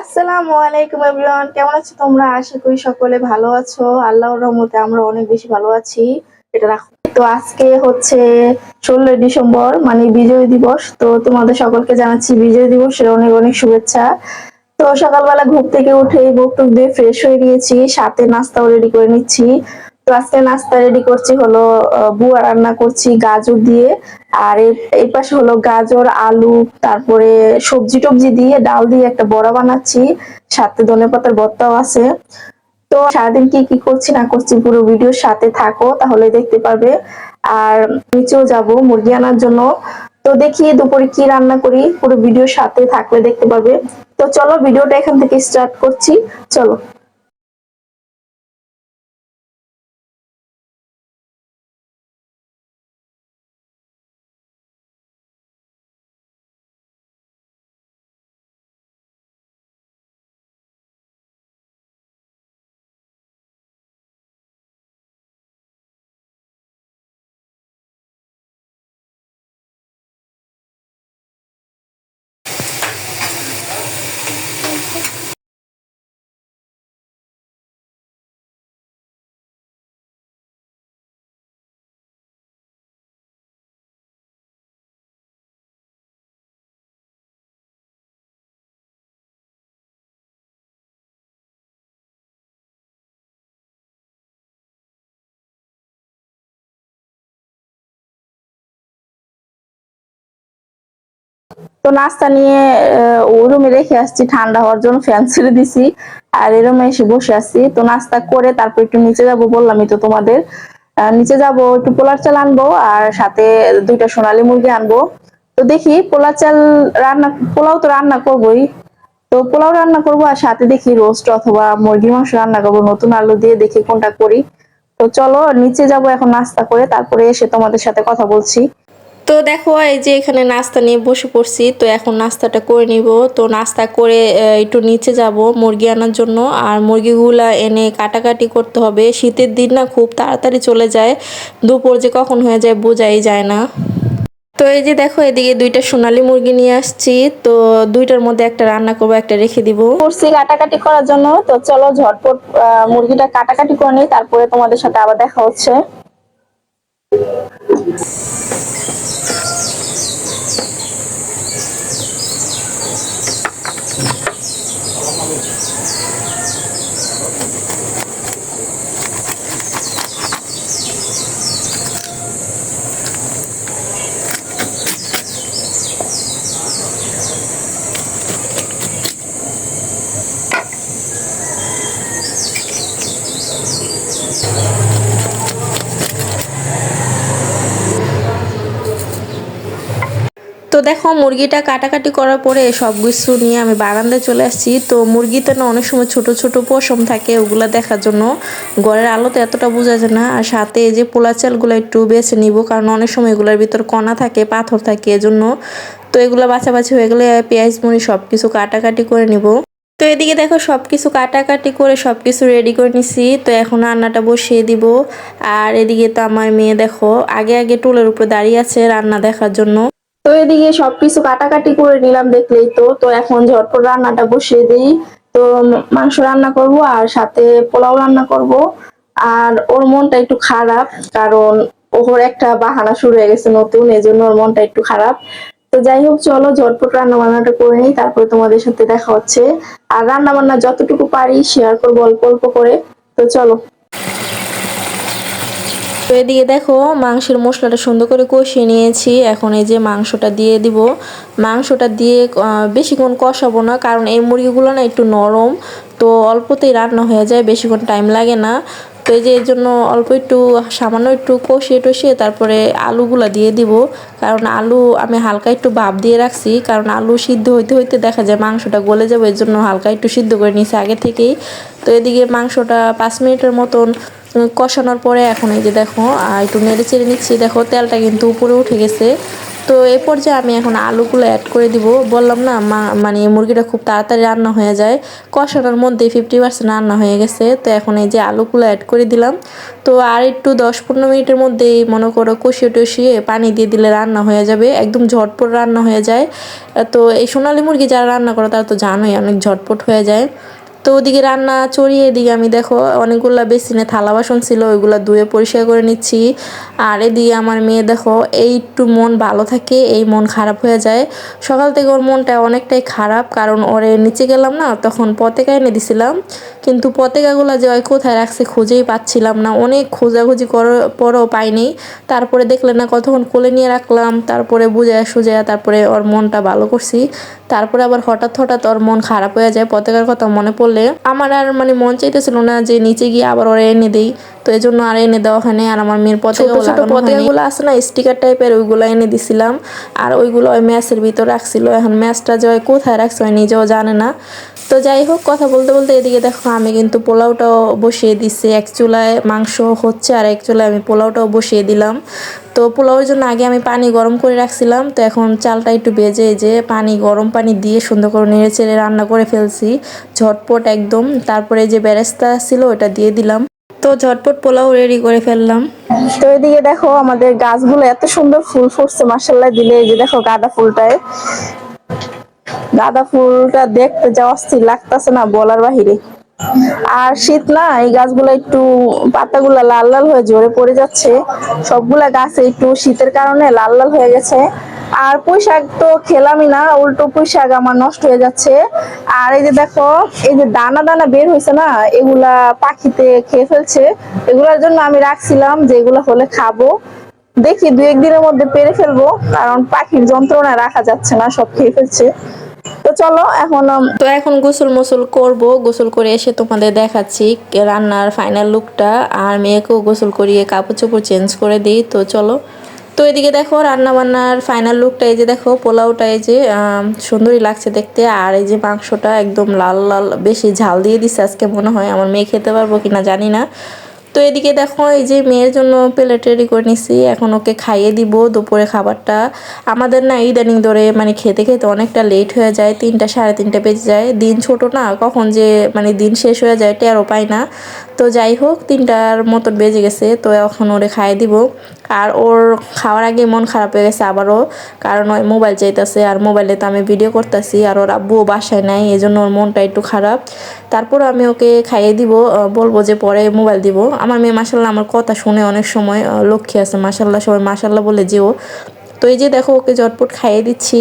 আসসালামু আলাইকুম এভরিওয়ান, কেমন আছো তোমরা? আশা করি সকলে ভালো আছো। আল্লাহর রহমতে আমরা অনেক বেশি ভালো আছি। এটা রাখো তো আজকে হচ্ছে ষোলোই ডিসেম্বর মানে বিজয় দিবস। তো তোমাদের সকলকে জানাচ্ছি বিজয় দিবসের অনেক অনেক শুভেচ্ছা। তো সকালবেলা ঘুম থেকে উঠে বুক টুক দিয়ে ফ্রেশ হয়ে গিয়েছি, সাথে নাস্তাও রেডি করে নিচ্ছি। তো আজকে নাস্তা রেডি করছি হলো বুয়া রান্না করছি গাজর দিয়ে। আর এই- পাশে হলো গাজর, আলু, তারপরে সবজি টবজি দিয়ে ডাল দিয়ে একটা বড়া বানাচ্ছি। সাথে ধনে পাতার আছে। তো সারাদিন কি কি করছি না করছি পুরো সাথে থাকো, তাহলে দেখতে পারবে। আর নিচেও যাব মুরগি আনার জন্য। তো দেখি দুপুরে কি রান্না করি, পুরো ভিডিওর সাথে থাকলে দেখতে পারবে। তো চলো ভিডিওটা এখান থেকে স্টার্ট করছি। চলো। তো নাস্তা নিয়ে ওই রুমে রেখে আসছি, ঠান্ডা হওয়ার জন্য ফ্যান ছেড়ে দিছি। আর এই রুমে এসে বসে আছি। তো নাস্তা করে তারপর একটু নিচে যাব বললামই তো তোমাদের। নিচে যাব, একটু পোলার চাল আনব আর সাথে দুইটা সোনালী মুরগি আনব। তো দেখি পোলার চাল রান্না, পোলাও তো রান্না করবোই। তো পোলাও রান্না করব আর সাথে দেখি রোস্ট অথবা মুরগির মাংস রান্না করব, নতুন আলু দিয়ে দেখি কোনটা করি। তো চলো, নিচে যাব এখন নাস্তা করে, তারপরে এসে তোমাদের সাথে কথা বলছি। তো দেখো, এই যে এখানে নাস্তা নিয়ে বসে পড়ছি, তো এখন নাস্তাটা করে নিব। তো নাস্তা করে একটু নিচে যাব মুরগি আনার জন্য। আর মুরগিগুলো এনে কাটাকাটি করতে হবে। শীতের দিন না খুব তাড়াতাড়ি চলে যায়। দুপুর যে কখন হয়ে যায় বোঝাই যায় না। তো এই যে দেখো, এদিকে দুইটা সোনালি মুরগি নিয়ে আসছি। তো দুইটার মধ্যে একটা রান্না করব, একটা রেখে দিব। করছি কাটাকাটি করার জন্য। তো চলো ঝটপট মুরগিটা কাটাকাটি করে নিই। তারপরে তোমাদের সাথে আবার দেখা হচ্ছে। দেখো, মুরগিটা কাটাকাটি করার পরে সব কিছু নিয়ে আমি বারান্দায় চলে আসছি। তো মুরগিতে না, অনেক সময় ছোট ছোট পশম থাকে, ওগুলা দেখার জন্য। ঘরের আলোতে এতটা বোঝা যায় না। আর সাথে এই যে পোলা চালগুলো একটু বেছে নিব, কারণ অনেক সময় এগুলোর ভিতর কণা থাকে, পাথর থাকে, এজন্য। তো এগুলো বাছাবাছি হয়ে গেলে পেঁয়াজ, মুড়ি সব কিছু কাটাকাটি করে নিব। তো এদিকে দেখো সব কিছু কাটাকাটি করে সব কিছু রেডি করে নিছি। তো এখন রান্নাটা বসিয়ে দিব। আর এদিকে তো আমার মেয়ে দেখো, আগে আগে টুলের উপরে দাঁড়িয়ে আছে রান্না দেখার জন্য। তো এদিকে সবকিছু কাটাকাটি করে নিলাম দেখলেই তো। তো এখন ঝটপট রান্নাটা বসিয়ে দিই। তো মাংস রান্না করব আর সাথে পোলাও রান্না করব। আর ওর মনটা একটু খারাপ, কারণ ওর একটা বাহানা শুরু হয়ে গেছে নতুন, এজন্য ওর মনটা একটু খারাপ। তো যাই হোক, চলো ঝটপট রান্না বান্নাটা করে নিই, তারপরে তোমাদের সাথে দেখা হচ্ছে। আর রান্না বান্না যতটুকু পারি শেয়ার করব অল্প অল্প করে। তো চলো। তো এদিকে দেখো মাংসের মশলাটা সুন্দর করে কষিয়ে নিয়েছি। এখন এই যে মাংসটা দিয়ে দিব। মাংসটা দিয়ে বেশিক্ষণ কষাবো না, কারণ এই মুরগিগুলো না একটু নরম, তো অল্পতেই রান্না হয়ে যায়, বেশিক্ষণ টাইম লাগে না। তো এই যে এর জন্য অল্প একটু, সামান্য একটু কষিয়ে টষিয়ে তারপরে আলুগুলা দিয়ে দিব। কারণ আলু আমি হালকা একটু ভাপ দিয়ে রাখছি, কারণ আলু সিদ্ধ হইতে হইতে দেখা যায় মাংসটা গলে যাবে, এর জন্য হালকা একটু সিদ্ধ করে নিয়েছি আগে থেকেই। তো এদিকে মাংসটা পাঁচ মিনিটের মতন কষানোর পরে এখন এই যে দেখো একটু নেড়ে চেড়ে নিচ্ছি। দেখো, তেলটা কিন্তু উপরে উঠে গেছে। তো এই পর্যায়ে আমি এখন আলুগুলো অ্যাড করে দিব। বললাম না মানে মুরগিটা খুব তাড়াতাড়ি রান্না হয়ে যায়। কষানোর মধ্যে ফিফটি পার্সেন্ট রান্না হয়ে গেছে। তো এখন এই যে আলুগুলো অ্যাড করে দিলাম। তো আর একটু দশ পনেরো মিনিটের মধ্যেই মনে করো কষিয়ে টষিয়ে পানি দিয়ে দিলে রান্না হয়ে যাবে। একদম ঝটপট রান্না হয়ে যায়। তো এই সোনালী মুরগি যারা রান্না করে তারা তো জানোই অনেক ঝটপট হয়ে যায়। তো ওদিকে রান্না চড়িয়ে এদিকে আমি দেখো অনেকগুলা বেসিনে থালা বাসন ছিল, ওইগুলো ধুয়ে পরিষ্কার করে নিচ্ছি। আর এদিকে আমার মেয়ে দেখো এই একটু মন ভালো থাকে, এই মন খারাপ হয়ে যায়। সকাল থেকে ওর মনটা অনেকটাই খারাপ, কারণ ওরে নিচে গেলাম না, তখন পতেকা এনে দিছিলাম। কিন্তু পতেকাগুলো যে ওই কোথায় রাখছে খুঁজেই পাচ্ছিলাম না, অনেক খোঁজাখুঁজি করার পরেও পাইনি। তারপরে দেখলে না কতক্ষণ কোলে নিয়ে রাখলাম, তারপরে বুঝায় সুজায় তারপরে ওর মনটা ভালো করছি। তারপরে আবার হঠাৎ হঠাৎ ওর মন খারাপ হয়ে যায়, পতাকার কথা মনে পড়লে আমার আর মানে মন চাইতেছিল না যে নিচে গিয়ে আবার ওরা এনে দেই। তো এই জন্য আর এনে দেওয়া হয়নি। আর আমার মেয়ের পথে ছোট পতাকাগুলো আছে না? স্টিকার টাইপের ওইগুলো এনে দিছিলাম। আর ওইগুলো ওই ম্যাচের ভিতর রাখছিল। এখন ম্যাচটা যে কোথায় রাখছে ওই নিজেও জানে না। তো যাই হোক, কথা বলতে বলতে এদিকে দেখো, আমি কিন্তু পোলাওটাও বসিয়ে দিচ্ছি এক চুলায় মাংস হচ্ছে আর এক চুলায় আমি পোলাওটাও বসিয়ে দিলাম। তো পোলাওয়ের জন্য আগে আমি পানি গরম করে রাখছিলাম। তো এখন চালটা একটু বেজে যে পানি, গরম পানি দিয়ে সুন্দর করে নেড়ে চেড়ে রান্না করে ফেলছি। ঝটপট একদম, তারপরে যে বেরেস্তা ছিল ওটা দিয়ে দিলাম। তো ঝটপট পোলাও রেডি করে ফেললাম। তো এদিকে দেখো, আমাদের গাছগুলো এত সুন্দর ফুল ফুটছে মাসাল্লাহ দিলে এই যে দেখো গাঁদা ফুলটায়। গাঁদা ফুলটা দেখতে যা অস্থির লাগতেছে না বলার বাহিরে। আর শীত না, এই গাছগুলো একটু পাতাগুলা লাল লাল হয়ে জোরে পড়ে যাচ্ছে। সবগুলা গাছে একটু শীতের কারণে লাল লাল হয়ে গেছে। আর পুঁই শাক তো খেলামই না, উল্টো পুঁই শাক আমার নষ্ট হয়ে যাচ্ছে। আর এই যে দেখো, এই যে দানা দানা বের হয়েছে না, এগুলা পাখিতে খেয়ে ফেলছে। এগুলার জন্য আমি রাখছিলাম যে এগুলা হলে খাব। দেখি দু একদিনের মধ্যে পেরে ফেলব, কারণ পাখির যন্ত্রণা রাখা যাচ্ছে না, সব খেয়ে ফেলছে। তো চলো, এখন তো এখন গোসল মোসল করব। গোসল করে এসে তোমাদের দেখাচ্ছি রান্নার ফাইনাল লুকটা আর মেয়েকেও গোসল করিয়ে কাপড় চোপড় চেঞ্জ করে দিই। তো চলো। তো এদিকে দেখো রান্না বান্নার ফাইনাল লুকটা এই যে দেখো, পোলাওটা এই যে সুন্দরই লাগছে দেখতে। আর এই যে মাংসটা একদম লাল লাল, বেশি ঝাল দিয়ে দিচ্ছে আজকে মনে হয়। আমার মেয়ে খেতে পারব কিনা জানি না। তো এদিকে দেখো, এই যে মেয়ের জন্য প্লেট রেডি করে নিছি। এখন ওকে খাইয়ে দিব দুপুরে খাবারটা। আমাদের না ইদানিং ধরে মানে খেতে খেতে অনেকটা লেট হয়ে যায়, তিনটা, সাড়ে তিনটা বেজে যায়। দিন ছোট না, কখন যে মানে দিন শেষ হয়ে যায় টেরো পায় না। তো যাই হোক, তিনটার মতন বেজে গেছে, তো এখন ওরে খাইয়ে দিব। আর ওর খাওয়ার আগে মন খারাপ হয়ে গেছে আবারও, কারণ ওই মোবাইল চাইতেছে আর মোবাইলে তো আমি ভিডিও করতেছি আর ওর আব্বুও বাসায় নাই এই জন্য ওর মনটা একটু খারাপ। তারপর আমি ওকে খাইয়ে দিব বলব যে পরে মোবাইল দিব। আমার মেয়ে মাসাল্লাহ আমার কথা শুনে অনেক সময় লক্ষ্মী আছে মাসাল্লাহ সবাই মাসাল্লাহ বলে যেও। তো এই যে দেখো, ওকে ঝটপট খাইয়ে দিচ্ছি।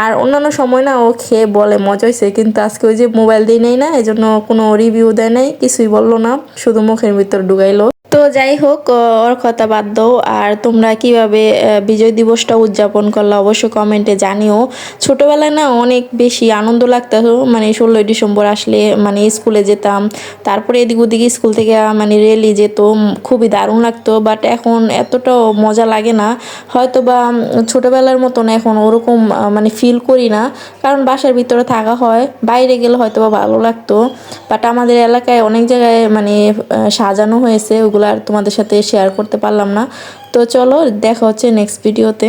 আর অন্যান্য সময় না ও খেয়ে বলে মজা হয়েছে কিন্তু আজকে ওই যে মোবাইল দিই নেই না এই জন্য কোনো রিভিউ দেয় নাই, কিছুই বলল না, শুধু মুখের ভিতর ঢুকাইলো। তো যাই হোক ওর কথা বাদ দাও। আর তোমরা কীভাবে বিজয় দিবসটা উদযাপন করলে অবশ্যই কমেন্টে জানিও। ছোটোবেলায় না অনেক বেশি আনন্দ লাগতো মানে ষোলোই ডিসেম্বর আসলে মানে স্কুলে যেতাম। তারপরে এদিক ওদিক স্কুল থেকে মানে রেলি যেত খুবই দারুণ লাগতো। বাট এখন এতটাও মজা লাগে না। হয়তো বা ছোটোবেলার মতন এখন ওরকম মানে ফিল করি না। কারণ বাসার ভিতরে থাকা হয়, বাইরে গেলে হয়তো বা ভালো লাগতো। বাট আমাদের এলাকায় অনেক জায়গায় মানে সাজানো হয়েছে আর তোমাদের সাথে শেয়ার করতে পারলাম না। তো চলো দেখা হচ্ছে নেক্সট ভিডিওতে